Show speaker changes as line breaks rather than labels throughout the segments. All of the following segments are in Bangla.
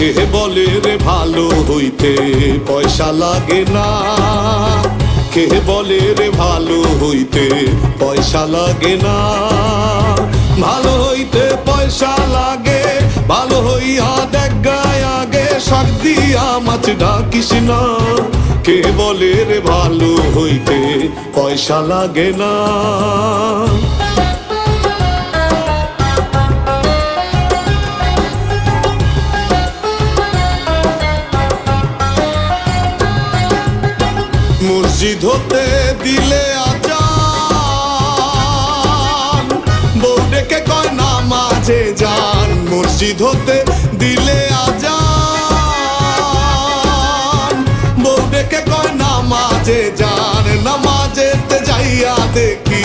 কে বলে রে, ভালো হইতে পয়সা লাগে না। কে বলে রে, ভালো হইতে পয়সা লাগে না। ভালো হইতে পয়সা লাগে, ভালো হইয়া দেখ গায় আগে, শাক দিয়া মাছ ডাকিস না। কে বলে রে, ভালো হইতে পয়সা লাগে না। মসজিদ হতে দিলে আজান। বউ ডেকে কয় নামাজে যান? মসজিদ হতে দিলে আজান। বউ ডেকে কয় নামাজে যান? নামাজেতে যাইয়া দেখি।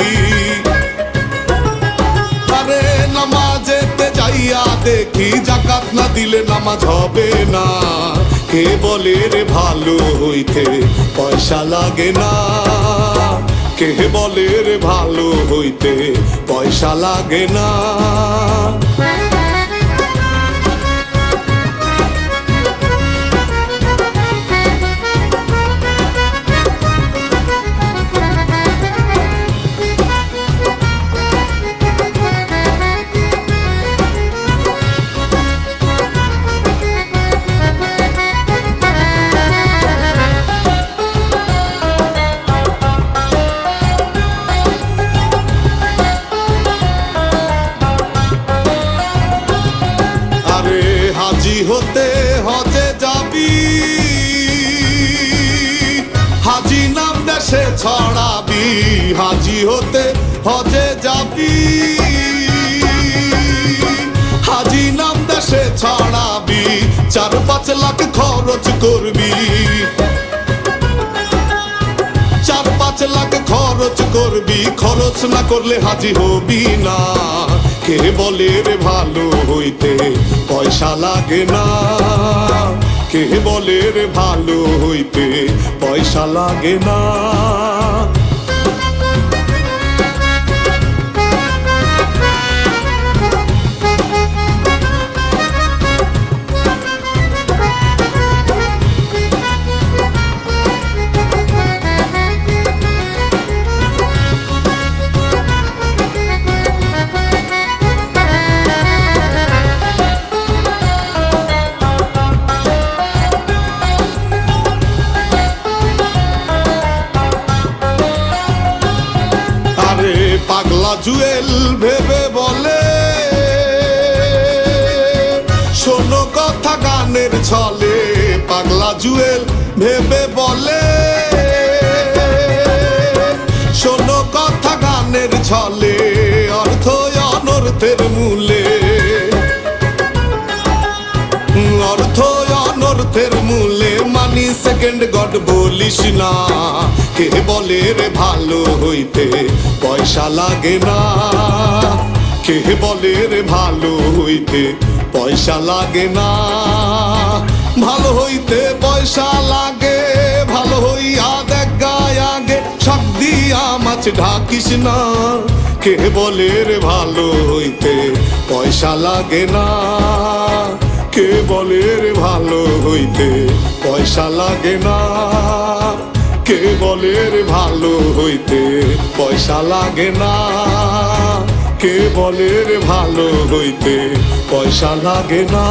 আরে, নামাজেতে যাইয়া দেখি। জাকাত না দিলে নামাজ হবে না। কে বলে রে ভালো হইতে পয়সা লাগে না। কে বলে রে ভালো হইতে পয়সা লাগে না। হাজি হতে হজে যাবি। হাজি নাম দেশে ছড়াবি। হাজি হতে হজে যাবি। হাজি নাম দেশে ছড়াবি। চার পাঁচ লাখ খরচ করবি। পাঁচ লাখ খরচ করবি, খরচ না করলে হাজি হবি না। কে বলে রে ভালো হইতে পয়সা লাগে না। কে বলে রে ভালো হইতে পয়সা লাগে না। জুয়েল ভেবে বলে, শোনো কথা গানের ছলে, পাগলা জুয়েল ভেবে বলে, শোনো কথা গানের ছলে, অর্থ অনর্থের মূলে। অর্থ অনর্থের মূলে। সেকেন্ড গড বলিস না। কে বলে রে ভালো হইতে পয়সা লাগে না। কে বলে রে ভালো হইতে পয়সা লাগে না। ভালো হইতে পয়সা লাগে, ভালো হইয়া দেখ গায় আগে। সব দিয়া মাছ ঢাকিস না। কে বলে রে ভালো হইতে পয়সা লাগে না। কে বলে রে ভালো হইতে পয়সা লাগে না। কে বলে রে ভালো হইতে পয়সা লাগে না। কে বলে রে ভালো হইতে পয়সা লাগে না।